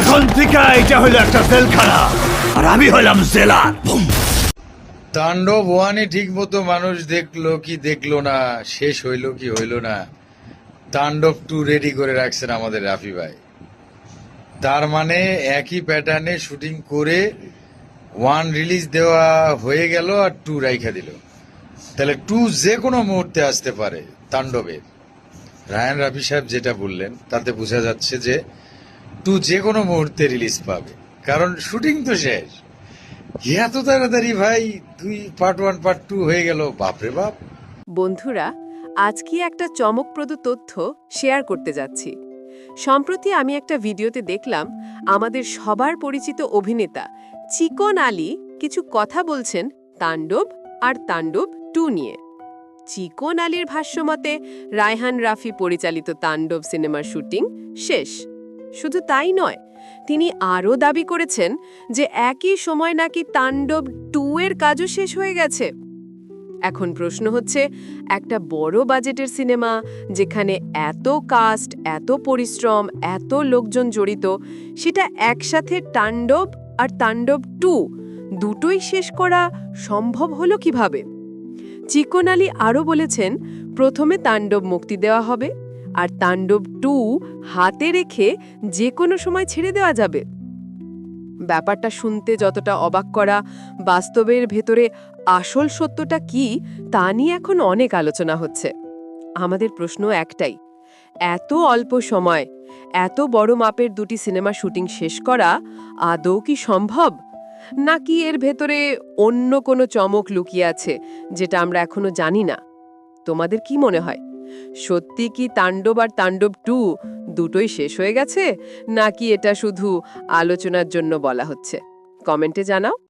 এখন থেকে এটা হলো একটা জেলখানা, আর আমি হলাম জেলার। তাণ্ডব ওয়ানে ঠিক মতো মানুষ দেখল কি দেখল না, শেষ হইল কি হইল না, তাণ্ডব টু রেডি করে রাখছেন আমাদের রাফি ভাই। তার মানে একই প্যাটার্নে শুটিং করে ওয়ান রিলিজ দেওয়া হয়ে গেল আর টু রাইখা দিল। তাহলে টু যে কোনো মুহূর্তে আসতে পারে তাণ্ডবের। রায়ান রাফি সাহেব যেটা বললেন, তাতে বোঝা যাচ্ছে যে টু যে কোনো মুহূর্তে রিলিজ পাবে। কারণ শুটিং তো শেষ। এত তাড়াতাড়ি ভাই, দুই পার্ট ওয়ান পার্ট টু হয়ে গেল, বাপরে বাপ। বন্ধুরা, আজকে একটা চমকপ্রদ তথ্য শেয়ার করতে যাচ্ছি। সম্প্রতি আমি একটা ভিডিওতে দেখলাম, আমাদের সবার পরিচিত অভিনেতা চিকন আলী কিছু কথা বলছেন তাণ্ডব আর তাণ্ডব টু নিয়ে। চিকন আলীর ভাষ্যমতে, রায়হান রাফি পরিচালিত তাণ্ডব সিনেমার শুটিং শেষ। শুধু তাই নয়, তিনি আরও দাবি করেছেন যে একই সময় নাকি তাণ্ডব টু এর কাজও শেষ হয়ে গেছে। এখন প্রশ্ন হচ্ছে, একটা বড় বাজেটের সিনেমা যেখানে এত কাস্ট, এত পরিশ্রম, এত লোকজন জড়িত, সেটা একসাথে তাণ্ডব আর তাণ্ডব টু দুটোই শেষ করা সম্ভব হলো কীভাবে? চিকন আলী আরও বলেছেন, প্রথমে তাণ্ডব মুক্তি দেওয়া হবে। আর তাণ্ডব টু হাতে রেখে যে কোনো সময় ছেড়ে দেওয়া যাবে। ব্যাপারটা শুনতে যতটা অবাক করা, বাস্তবের ভেতরে আসল সত্যটা কি, তা নিয়ে এখন অনেক আলোচনা হচ্ছে। আমাদের প্রশ্ন একটাই, এত অল্প সময়, এত বড় মাপের দুটি সিনেমা শুটিং শেষ করা আদৌ কি সম্ভব? নাকি এর ভেতরে অন্য কোনো চমক লুকিয়ে আছে, যেটা আমরা এখনও জানি না? তোমাদের কি মনে হয়? সত্যি কি তাণ্ডব আর তাণ্ডব টু দুটোই শেষ হয়ে গেছে? নাকি এটা শুধু আলোচনার জন্য বলা হচ্ছে? কমেন্টে জানাও।